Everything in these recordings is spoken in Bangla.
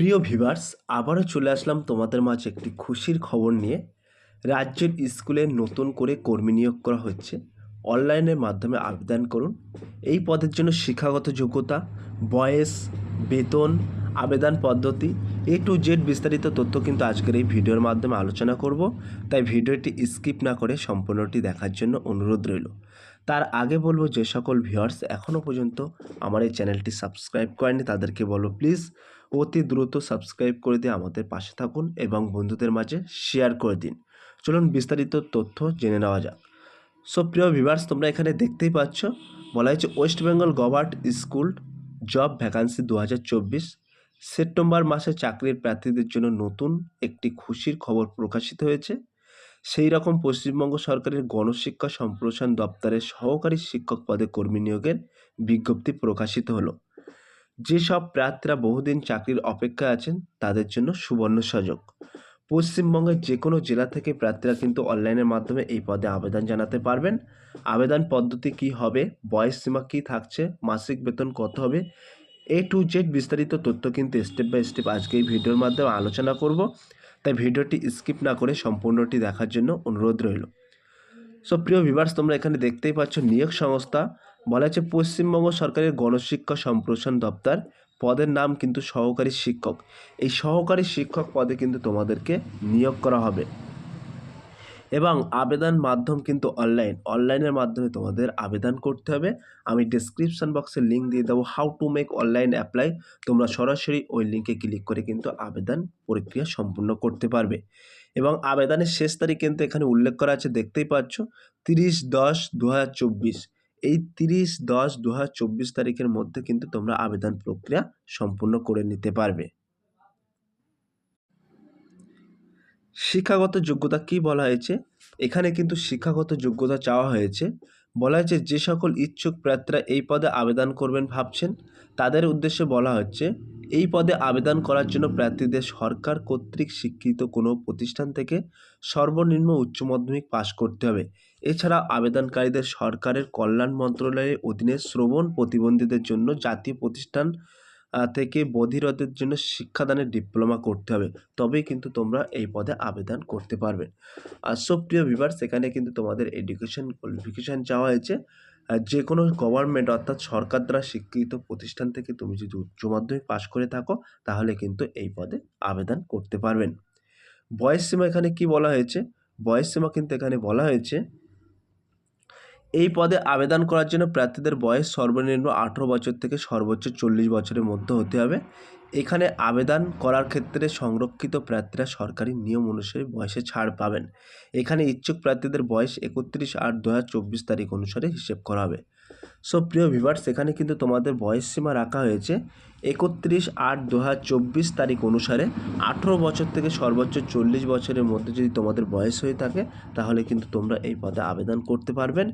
প্রিয় ভিভার্স আবারও চলে আসলাম তোমাদের মাঝে একটি খুশির খবর নিয়ে। রাজ্যের স্কুলে নতুন করে কর্মী নিয়োগ করা হচ্ছে। অনলাইনের মাধ্যমে আবেদন করুন। এই পদের জন্য শিক্ষাগত যোগ্যতা, বয়স, বেতন, আবেদন পদ্ধতি এ টু জেড বিস্তারিত তথ্য কিন্তু আজকের এই ভিডিওর মাধ্যমে আলোচনা করব। তাই ভিডিওটি স্কিপ না করে সম্পূর্ণটি দেখার জন্য অনুরোধ রইল। তার আগে বলব, যে সকল ভিউয়ার্স এখনও পর্যন্ত আমার এই চ্যানেলটি সাবস্ক্রাইব করেনি তাদেরকে বলব, প্লিজ অতি দ্রুত সাবস্ক্রাইব করে দিয়ে আমাদের পাশে থাকুন এবং বন্ধুদের মাঝে শেয়ার করে দিন। চলুন বিস্তারিত তথ্য জেনে নেওয়া যাক। সো প্রিয় ভিভার্স তোমরা এখানে দেখতেই পাচ্ছ, বলা হয়েছে West Bengal government school job vacancy দু হাজার চব্বিশ। সেপ্টেম্বর মাসে চাকরির প্রার্থীদের জন্য নতুন একটি খুশির খবর প্রকাশিত হয়েছে। সেই রকম পশ্চিমবঙ্গ সরকারের গণশিক্ষা সম্প্রসারণ দপ্তরের সহকারী শিক্ষক পদে কর্মী নিয়োগের বিজ্ঞপ্তি প্রকাশিত হলো। যেসব প্রার্থীরা বহুদিন চাকরির অপেক্ষায় আছেন, তাদের জন্য সুবর্ণ সুযোগ। পশ্চিমবঙ্গের যে কোনো জেলা থেকে প্রার্থীরা কিন্তু অনলাইনের মাধ্যমে এই পদে আবেদন জানাতে পারবেন। আবেদন পদ্ধতি কি হবে, বয়স সীমা কী থাকছে, মাসিক বেতন কত হবে, এ টু জেড বিস্তারিত তথ্য কিন্তু স্টেপ বাই স্টেপ আজকে এই ভিডিওর মাধ্যমে আলোচনা করব। তাই ভিডিওটি স্কিপ না করে সম্পূর্ণটি দেখার জন্য অনুরোধ রইল। সো প্রিয় ভিভার্স তোমরা এখানে দেখতেই পাচ্ছ নিয়োগ সংস্থা। বলা হচ্ছে পশ্চিমবঙ্গ সরকারের গণশিক্ষা সম্প্রসারণ দপ্তর। পদের নাম কিন্তু সহকারী শিক্ষক। এই সহকারী শিক্ষক পদে কিন্তু তোমাদেরকে নিয়োগ করা হবে। এবং আবেদন মাধ্যম কিন্তু অনলাইন। অনলাইনের মাধ্যমে তোমাদের আবেদন করতে হবে। আমি ডিসক্রিপশন বক্সে লিঙ্ক দিয়ে দেবো how to make online apply তোমরা সরাসরি ওই লিঙ্কে ক্লিক করে কিন্তু আবেদন প্রক্রিয়া সম্পূর্ণ করতে পারবে। এবং আবেদনের শেষ তারিখ কিন্তু এখানে উল্লেখ করা আছে, দেখতেই পাচ্ছ। তিরিশ দশ দু এই তিরিশ দশ দু চব্বিশ তারিখের মধ্যে কিন্তু তোমরা আবেদন প্রক্রিয়া সম্পূর্ণ করে নিতে পারবে। শিক্ষাগত যোগ্যতা কি বলা হয়েছে? এখানে কিন্তু শিক্ষাগত যোগ্যতা চাওয়া হয়েছে। বলা হয়েছে, যে সকল ইচ্ছুক প্রার্থীরা এই পদে আবেদন করবেন ভাবছেন, তাদের উদ্দেশ্যে বলা হচ্ছে, এই পদে আবেদন করার জন্য প্রার্থীদের সরকার কর্তৃক স্বীকৃত কোনো প্রতিষ্ঠান থেকে সর্বনিম্ন উচ্চ মাধ্যমিক পাশ করতে হবে। এছাড়া আবেদনকারীদের সরকারের কল্যাণ মন্ত্রণালয়ের অধীনে শ্রবণ প্রতিবন্ধীদের জন্য জাতীয় প্রতিষ্ঠান থেকে বধিরদের জন্য শিক্ষাদানের ডিপ্লোমা করতে হবে। তবেই কিন্তু তোমরা এই পদে আবেদন করতে পারবে। আর সব প্রিয় বিভার সেখানে কিন্তু তোমাদের এডুকেশন কোয়ালিফিকেশান চাওয়া হয়েছে যে কোনো গভর্নমেন্ট অর্থাৎ সরকার দ্বারা স্বীকৃত প্রতিষ্ঠান থেকে তুমি যদি উচ্চ মাধ্যমিক পাশ করে থাকো, তাহলে কিন্তু এই পদে আবেদন করতে পারবেন। বয়স সীমা এখানে কি বলা হয়েছে? বয়স সীমা কিন্তু এখানে বলা হয়েছে এই পদে আবেদন করার জন্য প্রার্থীদের বয়স সর্বনিম্ন আঠেরো বছর থেকে সর্বোচ্চ চল্লিশ বছরের মধ্যে হতে হবে। এখানে আবেদন করার ক্ষেত্রে সংরক্ষিত প্রার্থীরা সরকারি নিয়ম অনুসারে বয়সে ছাড় পাবেন। এখানে ইচ্ছুক প্রার্থীদের বয়স একত্রিশ আট দু হাজার চব্বিশ তারিখ অনুসারে হিসেব করা হবে। সো প্রিয় ভিভার্স এখানে কিন্তু তোমাদের বয়স সীমা রাখা হয়েছে। একত্রিশ আট দু চব্বিশ তারিখ অনুসারে আঠেরো বছর থেকে সর্বোচ্চ চল্লিশ বছরের মধ্যে যদি তোমাদের বয়স হয়ে থাকে, তাহলে কিন্তু তোমরা এই পদে আবেদন করতে পারবেন।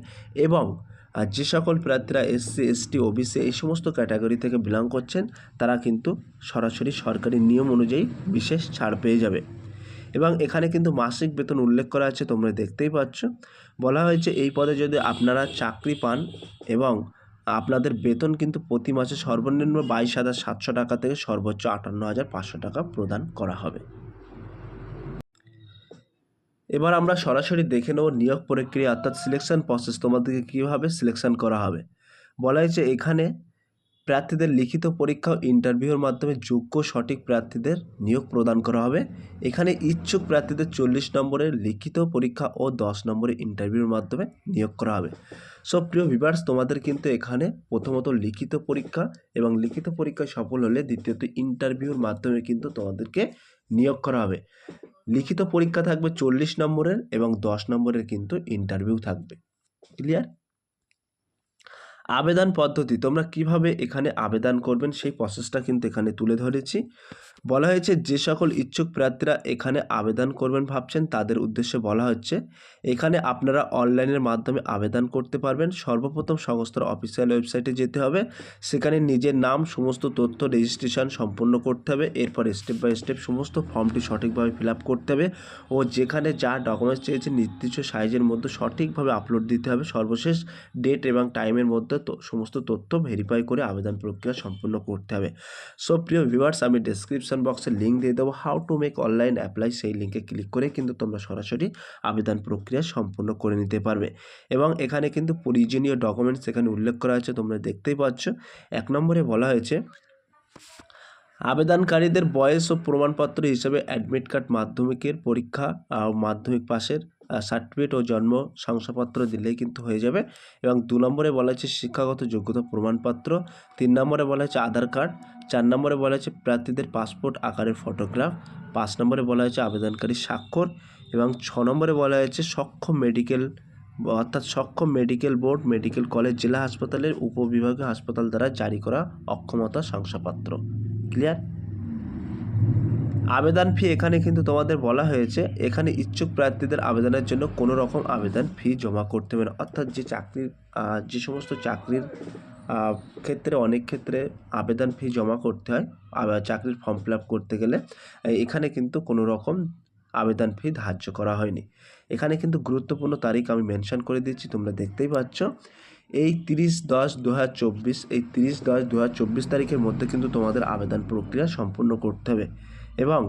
এবং আর যে সকল প্রার্থীরা এসসি এসটি ওবিসি এই সমস্ত ক্যাটাগরি থেকে বিলং করছেন, তারা কিন্তু সরাসরি সরকারি নিয়ম অনুযায়ী বিশেষ ছাড় পেয়ে যাবে। এবং এখানে কিন্তু মাসিক বেতন উল্লেখ করা আছে, তোমরা দেখতেই পাচ্ছ। বলা হয়েছে এই পদে যদি আপনারা চাকরি পান এবং আপনাদের বেতন কিন্তু প্রতি মাসে সর্বনিম্ন বাইশ হাজার সাতশো টাকা থেকে সর্বোচ্চ আটান্ন হাজার পাঁচশো টাকা প্রদান করা হবে। এবার আমরা সরাসরি দেখে নেব নিয়োগ প্রক্রিয়া, অর্থাৎ সিলেকশন প্রসেস তোমাদেরকে কীভাবে সিলেকশন করা হবে। বলা হয়েছে এখানে প্রার্থীদের লিখিত পরীক্ষা ও ইন্টারভিউর মাধ্যমে যোগ্য সঠিক প্রার্থীদের নিয়োগ প্রদান করা হবে। এখানে ইচ্ছুক প্রার্থীদের চল্লিশ নম্বরের লিখিত পরীক্ষা ও দশ নম্বরের ইন্টারভিউর মাধ্যমে নিয়োগ করা হবে। সব প্রিয় ভিভার্স তোমাদের কিন্তু এখানে প্রথমত লিখিত পরীক্ষা এবং লিখিত পরীক্ষায় সফল হলে দ্বিতীয়ত ইন্টারভিউর মাধ্যমে কিন্তু তোমাদেরকে নিয়োগ করা হবে। লিখিত পরীক্ষা থাকবে চল্লিশ নম্বরের এবং দশ নম্বরের কিন্তু ইন্টারভিউ থাকবে। ক্লিয়ার? আবেদন পদ্ধতি, তোমরা কীভাবে এখানে আবেদন করবেন সেই প্রসেসটা কিন্তু এখানে তুলে ধরেছি। বলা হয়েছে, যে সকল ইচ্ছুক প্রার্থীরা এখানে আবেদন করবেন ভাবছেন, তাদের উদ্দেশ্যে বলা হচ্ছে, এখানে আপনারা অনলাইনের মাধ্যমে আবেদন করতে পারবেন। সর্বপ্রথম সংস্থার অফিসিয়াল ওয়েবসাইটে যেতে হবে। সেখানে নিজের নাম, সমস্ত তথ্য রেজিস্ট্রেশন সম্পন্ন করতে হবে। এরপর স্টেপ বাই স্টেপ সমস্ত ফর্মটি সঠিকভাবে ফিল করতে হবে ও যেখানে যা ডকুমেন্টস চেয়েছে নির্দিষ্ট সাইজের মধ্যে সঠিকভাবে আপলোড দিতে হবে। সর্বশেষ ডেট এবং টাইমের মধ্যে সমস্ত তথ্য ভেরিফাই করে আবেদন প্রক্রিয়া সম্পূর্ণ করতে হবে। সো প্রিয় ভিউয়ার্স আমি ডেসক্রিপশন বক্সে লিঙ্ক দিয়ে দেবো how to make online apply সেই লিঙ্কে ক্লিক করে কিন্তু তোমরা সরাসরি আবেদন প্রক্রিয়া সম্পূর্ণ করে নিতে পারবে। এবং এখানে কিন্তু প্রয়োজনীয় ডকুমেন্টস এখানে উল্লেখ করা হয়েছে, তোমরা দেখতেই পাচ্ছ। এক নম্বরে বলা হয়েছে, আবেদনকারীদের বয়স ও প্রমাণপত্র হিসেবে অ্যাডমিট কার্ড মাধ্যমিকের পরীক্ষা মাধ্যমিক পাশের সার্টিফিকেট ও জন্ম শংসাপত্র দিলেই কিন্তু হয়ে যাবে। এবং দু নম্বরে বলা হয়েছে শিক্ষাগত যোগ্যতা প্রমাণপত্র, তিন নম্বরে বলা হয়েছে আধার কার্ড, চার নম্বরে বলা হয়েছে প্রার্থীদের পাসপোর্ট আকারের ফটোগ্রাফ, পাঁচ নম্বরে বলা হয়েছে আবেদনকারী স্বাক্ষর, এবং ছ নম্বরে বলা হয়েছে সক্ষম মেডিকেল অর্থাৎ সক্ষম মেডিকেল বোর্ড মেডিকেল কলেজ জেলা হাসপাতালের উপবিভাগীয় হাসপাতাল দ্বারা জারি করা অক্ষমতা শংসাপত্র। ক্লিয়ার আবেদন ফি এখানে কিন্তু তোমাদের বলা হয়েছে, এখানে ইচ্ছুক প্রার্থীদের আবেদনের জন্য কোনো রকম আবেদন ফি জমা করতে হবে না। অর্থাৎ যে চাকরির যে সমস্ত চাকরির ক্ষেত্রে, অনেক ক্ষেত্রে আবেদন ফি জমা করতে হয় চাকরির ফর্ম ফিল করতে গেলে এখানে কিন্তু কোনো রকম আবেদন ফি ধার্য করা হয়নি। এখানে কিন্তু গুরুত্বপূর্ণ তারিখ আমি মেনশন করে দিচ্ছি, তোমরা দেখতেই পাচ্ছ। এই তিরিশ দশ দু এই তিরিশ দশ দু তারিখের মধ্যে কিন্তু তোমাদের আবেদন প্রক্রিয়া সম্পূর্ণ করতে হবে। এবং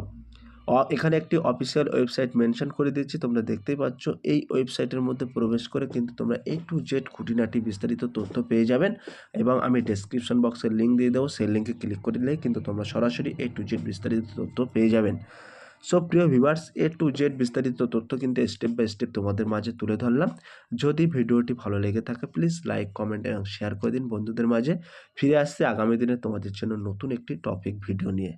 এখানে একটি অফিসিয়াল ওয়েবসাইট মেনশন করে দিচ্ছি তোমরা দেখতেই পাচ্ছ। এই ওয়েবসাইটের মধ্যে প্রবেশ করে কিন্তু তোমরা এ টু জেড খুঁটিনাটি বিস্তারিত তথ্য পেয়ে যাবেন এবং আমি ডেসক্রিপশন বক্সের লিঙ্ক দিয়ে দেবো, সেই লিঙ্কে ক্লিক করলে কিন্তু তোমরা সরাসরি এ টু জেড বিস্তারিত তথ্য পেয়ে যাবেন। সো প্রিয় ভিভার্স এ টু জেড বিস্তারিত তথ্য কিন্তু স্টেপ বাই স্টেপ তোমাদের মাঝে তুলে ধরলাম। যদি ভিডিওটি ভালো লেগে থাকে প্লিজ লাইক কমেন্ট এবং শেয়ার করে দিন বন্ধুদের মাঝে। ফিরে আসছে আগামী দিনে তোমাদের জন্য নতুন একটি টপিক ভিডিও নিয়ে।